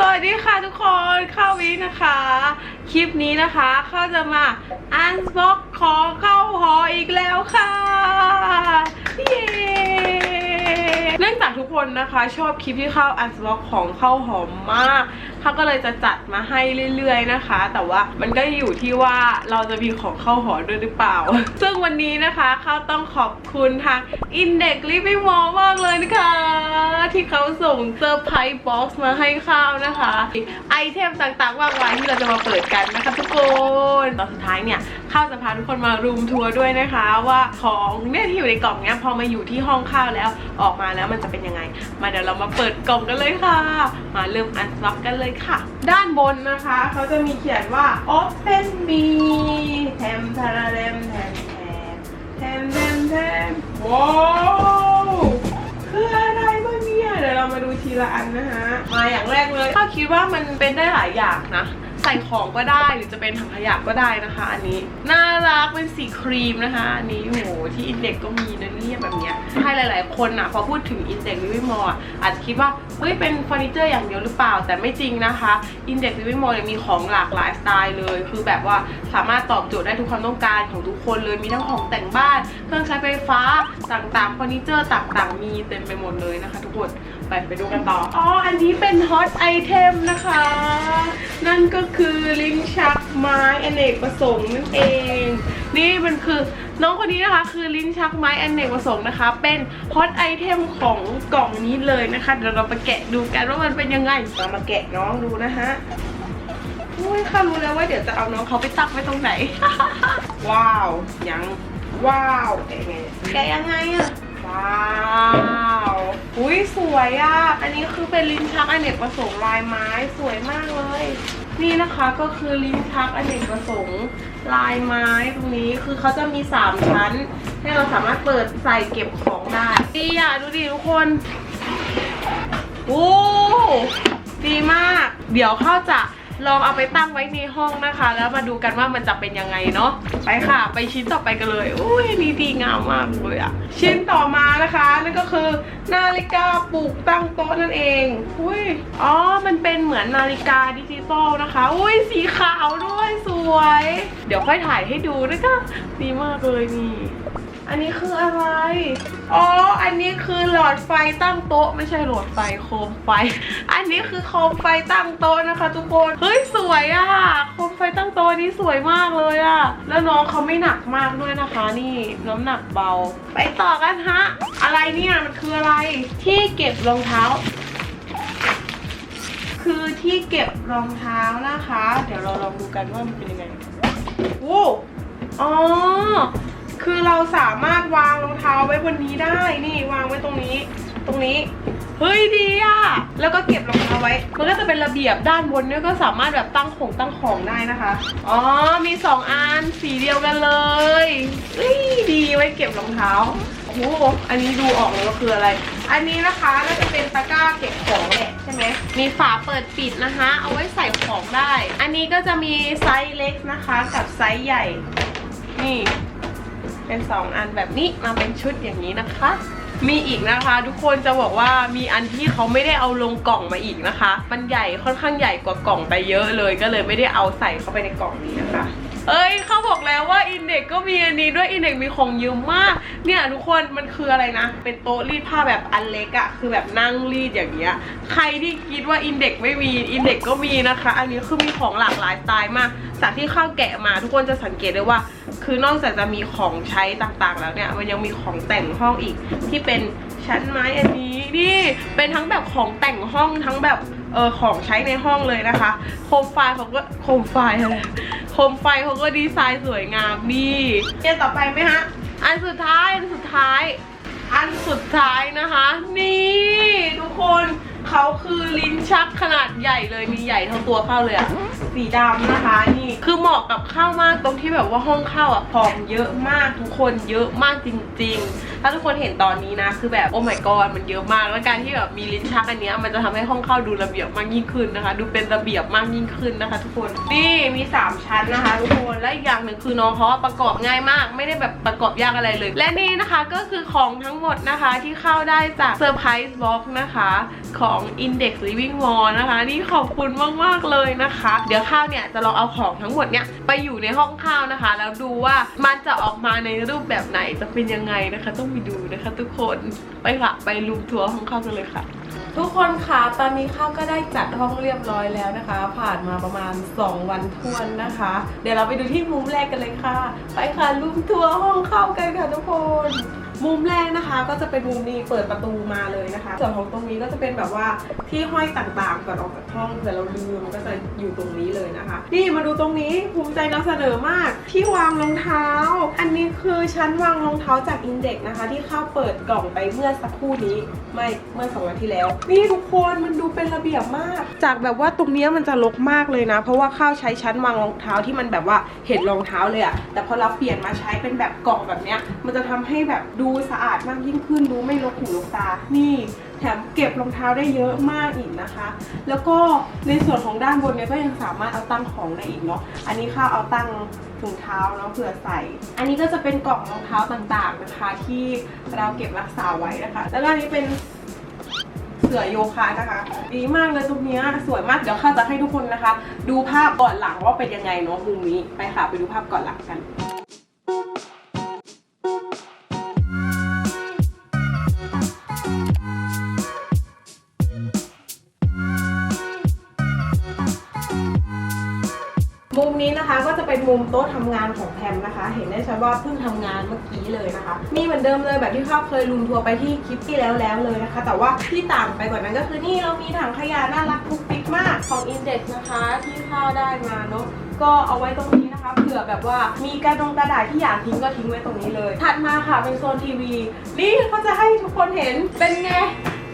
สวัสดีค่ะทุกคนข้าววินะคะ คลิปนี้นะคะข้าจะมาอันบ็อกของเข้าหออีกแล้วค่ะ เย้ เนื่องจากทุกคนนะคะ ชอบคลิปที่เข้าอันบ็อกของเข้าหอมมากข้าก็เลยจะจัดมาให้เรื่อยๆนะคะ แต่ว่ามันก็อยู่ที่ว่าเราจะมีของเข้าหอมด้วยหรือเปล่า ซึ่งวันนี้นะคะข้าวต้องขอบคุณทาง Index Living Mall มากเลยนะคะ ที่เขาส่งเซอร์ไพรส์บ็อกซ์มาให้ข้าวนะคะ ไอเทมต่างๆมากมายที่เราจะมาเปิดกันนะคะทุกคนตอนสุดท้ายเนี่ย ข้าวจะพาทุกคนมารูมทัวร์ด้วยนะคะ ว่าของเนี่ยที่อยู่ในกล่องเนี้ยพอมาอยู่ที่ห้องข้าวแล้วออกมาแล้วมันจะเป็นยังไง มาเดี๋ยวเรามาเปิดกล่องกันเลยค่ะ มาเริ่มอันล็อกกันเลยค่ะ ด้านบนนะคะเขาจะมีเขียนว่า open me แทมทาราเรมแทมแทมแทมแทมแทมว้าวคืออะไรบ้างเนี่ยเดี๋ยวเรามาดูทีละอันนะฮะมาอย่างแรกเลยข้าคิดว่ามันเป็นได้หลายอย่างนะ ใส่ของก็ได้หรือจะเป็นถังขยะก็ได้นะคะ อันนี้ น่ารักเป็นสีครีมนะคะ อันนี้โหที่อินเด็กก็มีนะเนี่ยแบบเนี้ยให้หลาย ๆ คนอะพอพูดถึงอินเด็กวิวิมอลอาจจะคิดว่าเฮ้ยเป็นเฟอร์นิเจอร์อย่างเดียวหรือเปล่า แต่ไม่จริงนะคะอินเด็กวิวิมอลมีของหลากหลายสไตล์เลย คือแบบว่าสามารถตอบโจทย์ได้ทุกความต้องการของทุกคนเลยมีทั้งของแต่งบ้าน เครื่องใช้ไฟฟ้าต่างๆเฟอร์นิเจอร์ต่างๆ มีเต็มไปหมดเลยนะคะ ทุกคน ไปไปดูกันต่อ อ๋อ อันนี้เป็นฮอตไอเทมนะคะ นั่นก็คือลิ้นชักไม้อเนกประสงค์นั่นเอง นี่มันคือน้องคนนี้นะคะ คือลิ้นชักไม้อเนกประสงค์นะคะ เป็นฮอตไอเทมของกล่องนี้เลยนะคะ เดี๋ยวเราไปแกะดูกันว่ามันเป็นยังไงเรามาแกะน้องดูนะฮะอุ้ยข้ารู้แล้วว่าเดี๋ยวจะเอาน้องเขาไปตักไว้ตรงไหน ว้าว ยัง ว้าวแกะไงแกะยังไงอะ ว้าวอุ้ยสวยอะ่ะ อันนี้คือเป็นลิ้นชักอเนกประสงค์ลายไม้สวยมากเลย นี่นะคะก็คือลิ้นชักอเนกประสงค์ลายไม้ตรงนี้คือเขาจะมี 3 ชั้น ให้เราสามารถเปิดใส่เก็บของได้ดีอะดูดิทุกคนโอ้ดีมาก เดี๋ยวเข้าจะ ลองเอาไปตั้งไว้ในห้องนะคะ แล้วมาดูกันว่ามันจะเป็นยังไงเนาะไปค่ะ ไปชิ้นต่อไปกันเลยอุ้ยนี่ดีงามมากเลยอะชิ้นต่อมานะคะนั่นก็คือนาฬิกาปลุกตั้งโต๊ะนั่นเองอุ้ยอ๋อมันเป็นเหมือนนาฬิกาดิจิตอลนะคะอุ้ยสีขาวด้วยสวย เดี๋ยวค่อยถ่ายให้ดูนะคะดีมากเลยนี่ อันนี้คืออะไร อ๋อ อันนี้คือหลอดไฟตั้งโต๊ะ ไม่ใช่หลอดไฟโคมไฟ อันนี้คือโคมไฟตั้งโต๊ะนะคะทุกคน เฮ้ยสวยอะ่ะ โคมไฟตั้งโต๊ะนี้สวยมากเลยอะ่ะ แล้วน้องเขาไม่หนักมากด้วยนะคะ นี่น้ำหนักเบา ไปต่อกันฮะ อะไรเนี่ยมันคืออะไร ที่เก็บรองเท้า คือที่เก็บรองเท้านะคะ เดี๋ยวเราลองดูกันว่ามันเป็นยังไงโอ้อ๋อ คือเราสามารถวางรองเท้าไว้บนนี้ได้นี่วางไว้ตรงนี้ ตรงนี้เฮ้ยดีอะแล้วก็เก็บรองเท้าไว้ มันก็จะเป็นระเบียบด้านบนเนี่ยก็สามารถแบบตั้งของตั้งของได้นะคะอ๋อมีสองอันสีเดียวกันเลยเฮ้ยดีไว้เก็บรองเท้าโอ้โหอันนี้ดูออกเลยว่าคืออะไร อันนี้นะคะน่าจะเป็นตะกร้าเก็บของแหละใช่ไหมมีฝาเปิดปิดนะคะ เอาไว้ใส่ของได้ อันนี้ก็จะมีไซส์เล็กนะคะ กับไซส์ใหญ่นี่ เป็นสองอันแบบนี้มาเป็นชุดอย่างนี้นะคะ มีอีกนะคะ ทุกคนจะบอกว่ามีอันที่เขาไม่ได้เอาลงกล่องมาอีกนะคะ มันใหญ่ค่อนข้างใหญ่กว่ากล่องไปเยอะเลย ก็เลยไม่ได้เอาใส่เข้าไปในกล่องนี้นะคะ เอ้ยเขาบอกแล้วว่าอินเด็กก็มีอันนี้ด้วยอินเด็กมีของเยอะมาก เนี่ยทุกคนมันคืออะไรนะ เป็นโต๊ะรีดผ้าแบบอันเล็กอะคือแบบนั่งรีดอย่างเงี้ย ใครที่คิดว่าอินเด็กไม่มีอินเด็กก็มีนะคะ อันนี้คือมีของหลากหลายสไตล์มาก จากที่ข้าวแกะมา ทุกคนจะสังเกตได้ว่า คือนอกจากจะมีของใช้ต่างๆ แล้วเนี่ย มันยังมีของแต่งห้องอีกที่เป็นชั้นไม้อันนี้นี่เป็นทั้งแบบของแต่งห้องทั้งแบบ เออของใช้ในห้องเลยนะคะ โคมไฟเขาก็โคมไฟอะไรโคมไฟเขาก็ดีไซน์สวยงามนี่เกมต่อไปไหมฮะ อันสุดท้าย อันสุดท้าย อันสุดท้ายนะคะ นี่ทุกคนเขาคือลิ้นชักขนาดใหญ่เลยมีใหญ่เท่าตัวเข้าเลยอะ สีดำนะคะ นี่คือเหมาะกับข้าวมากตรงที่แบบว่าห้องข้าวอะพรอมเยอะมากทุกคนเยอะมากจริง ๆ ถ้าทุกคนเห็นตอนนี้นะคือแบบโอ้ my god มันเยอะมาก แล้วการที่แบบมีลิ้นชักอันเนี้ยมันจะทำให้ห้องข้าวดูระเบียบมากยิ่งขึ้นนะคะ ดูเป็นระเบียบมากยิ่งขึ้นนะคะ ทุกคนนี่มี 3 ชั้นนะคะ ทุกคนและอีกอย่างหนึ่งคือน้องเขาประกอบง่ายมาก ไม่ได้แบบประกอบยากอะไรเลย และนี่นะคะก็คือของทั้งหมดนะคะที่เข้าได้จาก Surprise Box นะคะ ของ Index Living Wall นะคะ นี่ขอบคุณมากๆเลยนะคะ เดี๋ยวข้าวเนี่ยจะลองเอาของทั้งหมดเนี่ยไปอยู่ในห้องข้าวนะคะ แล้วดูว่ามันจะออกมาในรูปแบบไหนจะเป็นยังไงนะคะ ต้องไปดูนะคะ ทุกคนไปค่ะ ไปรูมทัวร์ห้องข้าวกันเลยค่ะ ทุกคนคะตอนนี้ข้าวก็ได้จัดห้องเรียบร้อยแล้วนะคะ ผ่านมาประมาณ 2 วันทวนนะคะ เดี๋ยวเราไปดูที่มุมแรกกันเลยค่ะ ไปค่ะรูมทัวร์ห้องข้าวกันค่ะทุกคน มุมแรกนะคะก็จะเป็นมุมนี้เปิดประตูมาเลยนะคะ ส่วนของตรงนี้ก็จะเป็นแบบว่าที่ห้อยต่างๆก่อนออกจากห้องเผื่อเราลืมมันก็จะอยู่ตรงนี้เลยนะคะ นี่มาดูตรงนี้ภูมิใจนำเสนอมากที่วางรองเท้า อันนี้คือชั้นวางรองเท้าจากอินเด็กนะคะ ที่เข้าเปิดกล่องไปเมื่อสักครู่นี้ไม่เมื่อสองวันที่แล้ว นี่ทุกคนมันดูเป็นระเบียบมาก จากแบบว่าตรงนี้มันจะรกมากเลยนะ เพราะว่าข้าวใช้ชั้นวางรองเท้าที่มันแบบว่าเห็นรองเท้าเลยอะแต่พอเราเปลี่ยนมาใช้เป็นแบบกล่องแบบเนี้ยมันจะทำให้แบบดููสะอาดมากยิ่งขึ้น ดูไม่รกหูรกตา นี่แถมเก็บรองเท้าได้เยอะมากอีกนะคะ แล้วก็ในส่วนของด้านบนเนี่ยก็ยังสามารถเอาตั้งของได้อีกเนาะ อันนี้ข้าเอาตั้งถุงเท้าเนาะเผื่อใส่ อันนี้ก็จะเป็นกล่องรองเท้าต่างๆนะคะ ที่เราเก็บรักษาไว้นะคะ แล้วก็อันนี้เป็นเสือโยคะนะคะ ดีมากเลยตรงเนี้ยสวยมากเดี๋ยวข้าจะให้ทุกคนนะคะ ดูภาพก่อนหลังว่าเป็นยังไงเนาะมุมนี้ไปค่ะไปดูภาพก่อนหลังกัน มุมนี้นะคะก็จะเป็นมุมโต๊ะทำงานของแพมนะคะ เห็นได้ชัดว่าเพิ่งทำงานเมื่อกี้เลยนะคะ มีเหมือนเดิมเลยแบบที่ข้าเคยลุมทัวร์ไปที่คลิปที่แล้วแล้วเลยนะคะ แต่ว่าที่ต่างไปกว่านั้นก็คือนี่เรามีถังขยะน่ารักทุกปิกมากของ Index นะคะที่ข้าได้มาเนาะก็เอาไว้ตรงนี้นะคะเผื่อแบบว่ามีกระดงกระดาษที่อยากทิ้งก็ทิ้งไว้ตรงนี้เลยถัดมาค่ะเป็นโซนทีวีนี่เขาจะให้ทุกคนเห็นเป็นไง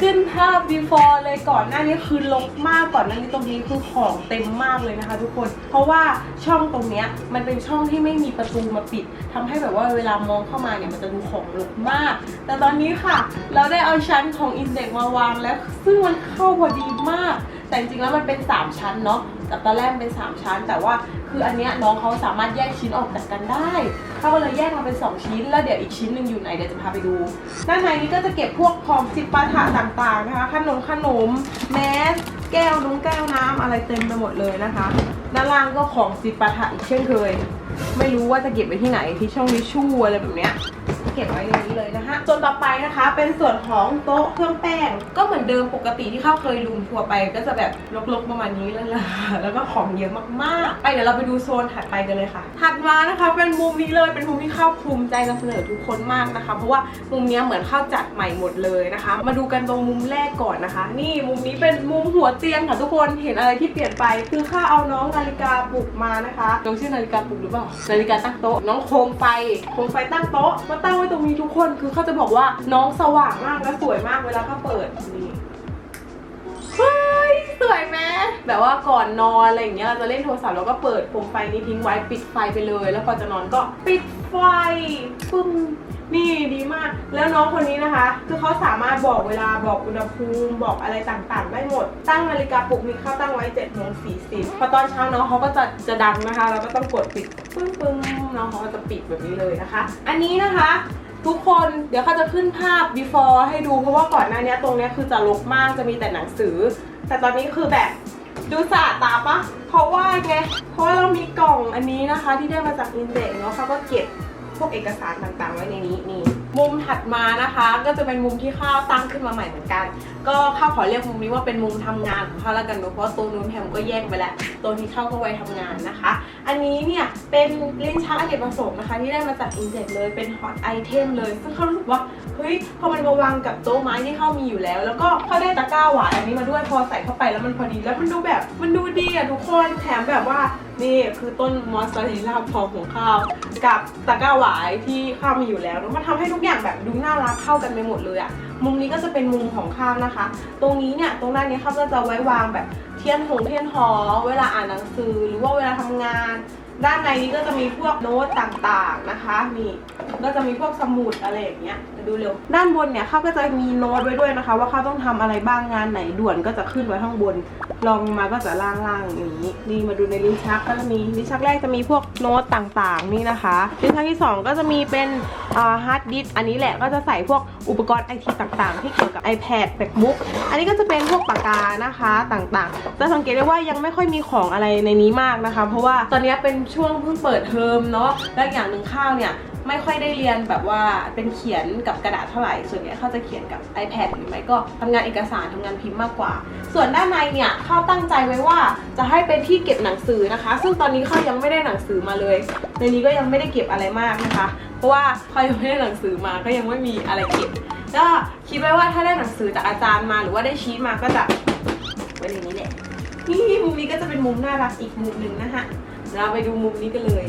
ขึ้นภาพ before เลยก่อนหน้านี้คือลกมากก่อนหน้านี้ตรงนี้คือของเต็มมากเลยนะคะ ทุกคน เพราะว่าช่องตรงเนี้ยมันเป็นช่องที่ไม่มีประตูมาปิดทำให้แบบว่าเวลามองเข้ามาเนี่ยมันจะดูของรกมาก แต่ตอนนี้ค่ะ เราได้เอาชั้นของอินเด็กมาวางแล้ว ซึ่งมันเข้าพอดีมาก แต่จริงๆแล้วมันเป็น 3 ชั้นเนาะแต่ตอนแรกมันเป็น 3 ชั้น แต่ว่าคืออันเนี้ยน้องเขาสามารถแยกชิ้นออกจากกันได้เขาก็เลยแยกมาเป็น 2 ชิ้น แล้วเดี๋ยวอีกชิ้นหนึ่งอยู่ไหนเดี๋ยวจะพาไปดู ด้านในนี้ก็จะเก็บพวกของจิปาถะต่างๆนะคะขนมขนมแมสแก้วนุ้งแก้วน้ำอะไรเต็มไปหมดเลยนะคะ ด้านล่างก็ของจิปาถะอีกเช่นเคย ไม่รู้ว่าจะเก็บไว้ที่ไหนที่ช่องทิชชู่อะไรแบบเนี้ยเก็บไว้ในนี้เลยนะคะส่วนต่อไปนะคะ เป็นส่วนของโต๊ะเครื่องแป้ง ก็เหมือนเดิมปกติที่ข้าเคยลุมทัวร์ไป ก็จะแบบลกๆประมาณนี้เลยล่ะแล้วก็ของเยอะมากๆ ไปเดี๋ยวเราไปดูโซนถัดไปกันเลยค่ะ ถัดมานะคะเป็นมุมนี้เลยเป็นมุมที่ข้าภูมิใจนำเสนอทุกคนมากนะคะ เพราะว่ามุมนี้เหมือนข้าจัดใหม่หมดเลยนะคะ มาดูกันตรงมุมแรกก่อนนะคะ นี่มุมนี้เป็นมุมหัวเตียงค่ะทุกคนเห็นอะไรที่เปลี่ยนไปคือข้าเอาน้องนาฬิกาปลุกมานะคะน้องชื่อนาฬิกาปลุกหรือเปล่านาฬิกาตั้งโต๊ะน้องโคมไฟโคมไฟตั้งโต๊ะมาตั้งไว้ตรงนี้ทุกคนคือเขาจะบอกว่าน้องสว่างมากและสวยมากเวลาเขาเปิดนี่เฮ้ยสวยไหมแบบว่าก่อนนอนอะไรอย่างเงี้ยเราจะเล่นโทรศัพท์แล้วก็เปิดโคมไฟนี้ทิ้งไว้ปิดไฟไปเลย แล้วพอจะนอนก็ปิดไฟปึ้งนี่ดี แล้วน้องคนนี้นะคะ คือเขาสามารถบอกเวลาบอกอุณหภูมิบอกอะไรต่างๆ ได้หมด ตั้งนาฬิกาปลุกมีเข้าตั้งไว้7จ็ดโมงสี่สิบพอตอนเช้าน้องเขาก็จะจะดังนะคะ เราก็ต้องกดปิดปึ้งปึ้งน้องเขาก็จะปิดแบบนี้เลยนะคะ อันนี้นะคะทุกคนเดี๋ยวเขาจะขึ้นภาพ before ให้ดูเพราะว่าก่อนหน้านี้ตรงเนี้ยคือจะรกมากจะมีแต่หนังสือ แต่ตอนนี้คือแบบดูสะอาดตาปะเพราะว่าไงเพราะว่าเรามีกล่องอันนี้นะคะ ที่ได้มาจากอินเด็กเนาะเขาก็เก็บพวกเอกสารต่างๆ ไว้ในนี้นี่ มุมถัดมานะคะ ก็จะเป็นมุมที่ข้าวตั้งขึ้นมาใหม่เหมือนกัน ก็ข้าวขอเรียกมุมนี้ว่าเป็นมุมทำงานของข้าวแล้วกันเนอะเพราะตัวนู้นแฮมก็แยกไปแล้วตัวที่เข้าก็ไว้ทำงานนะคะ อันนี้เนี่ยเป็นลิ้นชักอเนกประสงค์นะคะ ที่ได้มาจากอินเด็กเลยเป็นฮอตไอเทมเลย ซึ่งเขารู้สึกว่า เฮ้ยพอมันมาวางกับโต๊ะไม้ที่เข้ามีอยู่แล้ว แล้วก็เขาได้ตะกร้าหวานอันนี้มาด้วยพอใส่เข้าไปแล้วมันพอดีแล้วมันดูแบบมันดูดีอะทุกคนแถมแบบว่านี่คือต้นมอสซาเรลล่าพองของข้าว กับตะกร้าหวายที่ข้าวมีอยู่แล้วแล้วมันทำให้ทุกอย่างแบบดูน่ารักเข้ากันไปหมดเลยอะมุมนี้ก็จะเป็นมุมของข้าวนะคะ ตรงนี้เนี่ยตรงด้านนี้ข้าวก็จะไว้วางแบบเทียนหงเทียนหอ เวลาอ่านหนังสือหรือว่าเวลาทำงาน ด้านในนี้ก็จะมีพวกโน้ตต่างๆนะคะนี่ก็จะมีพวกสมุดอะไรอย่างเงี้ยเดี๋ยวดูเร็ว ด้านบนเนี่ยข้าก็จะมีโน้ตไว้ด้วยนะคะ ว่าข้าต้องทำอะไรบ้างงานไหนด่วนก็จะขึ้นไว้ข้างบนลองมาก็จะล่างๆอย่างนี้นี่มาดูในลิ้นชักก็จะมีลิ้นชักแรกจะมีพวกโน้ตต่างๆนี่นะคะลิ้นชักที่สองก็จะมีเป็นฮาร์ดดิสอันนี้แหละก็จะใส่พวกอุปกรณ์ไอทีต่างๆ ที่เกี่ยวกับ iPad MacBook อันนี้ก็จะเป็นพวกปากกานะคะต่างๆจะสังเกตได้ว่ายังไม่ค่อยมีของอะไรในนี้มากนะคะ เพราะว่าตอนนี้เป็นช่วงเพิ่งเปิดเทอมเนาะและอย่างหนึ่งข้าวเนี่ยไม่ค่อยได้เรียนแบบว่าเป็นเขียนกับกระดาษเท่าไหร่ ส่วนใหญ่เขาจะเขียนกับ iPad หรือไม่ก็ทำงานเอกสารทำงานพิมพ์มากกว่า ส่วนด้านในเนี่ยข้าวตั้งใจไว้ว่าจะให้เป็นที่เก็บหนังสือนะคะ ซึ่งตอนนี้ข้าวยังไม่ได้หนังสือมาเลย ในนี้ก็ยังไม่ได้เก็บอะไรมากนะคะ เพราะว่าข้าวยังไม่ได้หนังสือมาก็ยังไม่มีอะไรเก็บก็คิดไว้ว่าถ้าได้หนังสือจากอาจารย์มาหรือว่าได้ชีทมาก็จะไว้ในนี้แหละนี่มุมนี้ก็จะเป็นมุมน่ารักอีกมุมหนึ่งนะคะ เราไปดูมุมนี้กันเลย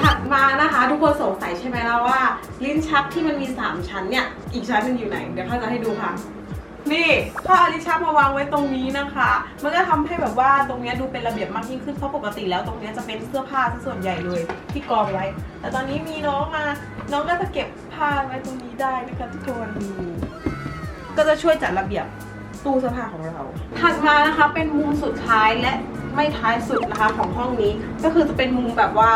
ถัดมานะคะ ทุกคนสงสัยใช่ไหมล่ะว่า ลิ้นชักที่มันมี 3 ชั้นเนี่ย อีกชั้นหนึงอยู่ไหน เดี๋ยวข้าจะให้ดูค่ะ นี่ข้าอลิชักมาวางไว้ตรงนี้นะคะ มันก็ทำให้แบบว่าตรงนี้ดูเป็นระเบียบมากยิ่งขึ้นเพราะปกติแล้วตรงนี้จะเป็นเสื้อผ้าซะส่วนใหญ่เลยที่กองไว้ แต่ตอนนี้มีน้องมา น้องก็จะเก็บผ้าไว้ตรงนี้ได้นะคะทุกคนก็จะช่วยจัดระเบียบตู้เสื้อผ้าของเราถัดมานะคะเป็นมุมสุดท้ายและไม่ท้ายสุดนะคะของห้องนี้ ก็คือจะเป็นมุมแบบว่า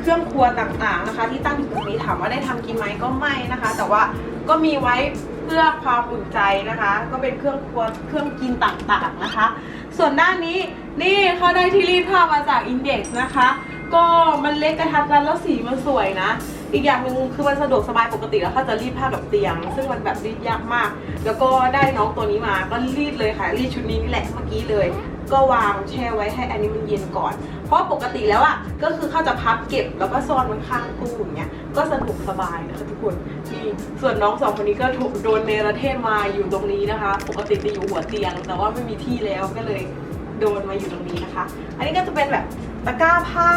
เครื่องครัวต่างๆนะคะ ที่ตั้งอยู่ตรงนี้ถามว่าได้ทำกินไหมก็ไม่นะคะ แต่ว่าก็มีไว้ เพื่อความอุ่นใจนะคะ ก็เป็นเครื่องครัวเครื่องกินต่างๆนะคะ ส่วนด้านนี้นี่เขาได้ที่รีดผ้ามาจากอินเด็กซ์นะคะ ก็มันเล็กกระทัดรัดแล้วสีมันสวยนะ อีกอย่างหนึ่งคือมันสะดวกสบายปกติแล้วเขาจะรีดผ้ากับเตียง ซึ่งมันแบบรีดยากมาก แล้วก็ได้น้องตัวนี้มาก็รีดเลยค่ะรีดชุดนี้นี่แหละเมื่อกี้เลย ก็วางแช่ไว้ให้อันนี้มันเย็นก่อน เพราะปกติแล้วอะก็คือเขาจะพับเก็บแล้วก็ซ่อนไว้ข้างตู้อย่างเงี้ยก็สะดวกสบายนะคะทุกคนนี่ส่วนน้องสองคนนี้ก็ถูกโดนเนรเทศมาอยู่ตรงนี้นะคะ ปกติจะอยู่หัวเตียง แต่ว่าไม่มีที่แล้วก็เลยโดนมาอยู่ตรงนี้นะคะ อันนี้ก็จะเป็นแบบตะกร้าผ้า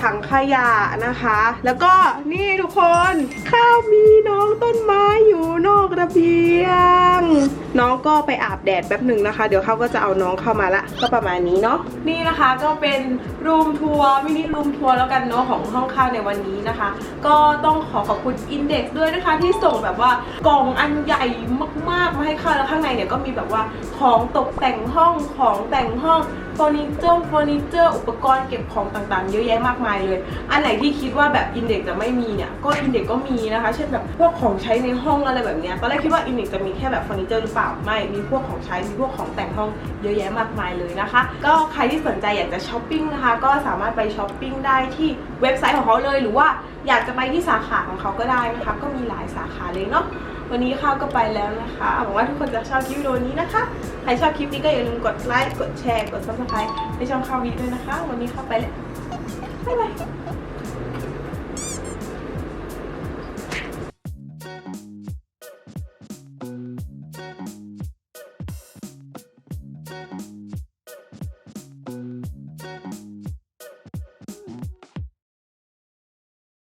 ถังขยะนะคะ แล้วก็นี่ทุกคน ข้าวมีน้องต้นไม้อยู่นอกระเบียงน้องก็ไปอาบแดดแป๊บหนึ่งนะคะ เดี๋ยวเขาก็จะเอาน้องเข้ามาละก็ประมาณนี้เนาะนี่นะคะก็เป็นรูมทัวร์มินิรูมทัวร์แล้วกันเนาะของห้องข้าวในวันนี้นะคะ ก็ต้องขอขอบคุณ Index ด้วยนะคะ ที่ส่งแบบว่ากล่องอันใหญ่มากๆมาให้ข้าวแล้วข้างในเนี่ยก็มีแบบว่าของตกแต่งห้องของแต่งห้องเฟอร์นิเจอร์เฟอร์นิเจอร์อุปกรณ์เก็บของต่างๆ เยอะแยะมากมายเลย อันไหนที่คิดว่าแบบ Index จะไม่มีเนี่ยก็ Index ก็มีนะคะ เช่นแบบพวกของใช้ในห้องอะไรแบบเนี้ยตอนแรกคิดว่า Index จะมีแค่แบบเฟอร์นิเจอร์หรือเปล่าไม่มีพวกของใช้มีพวกของแต่งห้องเยอะแยะมากมายเลยนะคะ ก็ใครที่สนใจอยากจะช้อปปิ้งนะคะ ก็สามารถไปช้อปปิ้งได้ที่เว็บไซต์ของเขาเลย หรือว่าอยากจะไปที่สาขาของเขาก็ได้นะคะก็มีหลายสาขาเลยเนาะวันนี้ข้าวก็ไปแล้วนะคะหวังว่าทุกคนจะชอบคลิปวิดีโอนี้นะคะ ใครชอบคลิปนี้ก็อย่าลืมกดไลค์กดแชร์กด subscribe ให้ช่องข้าววีด้วยนะคะ วันนี้ข้าไปแล้วบ๊ายบาย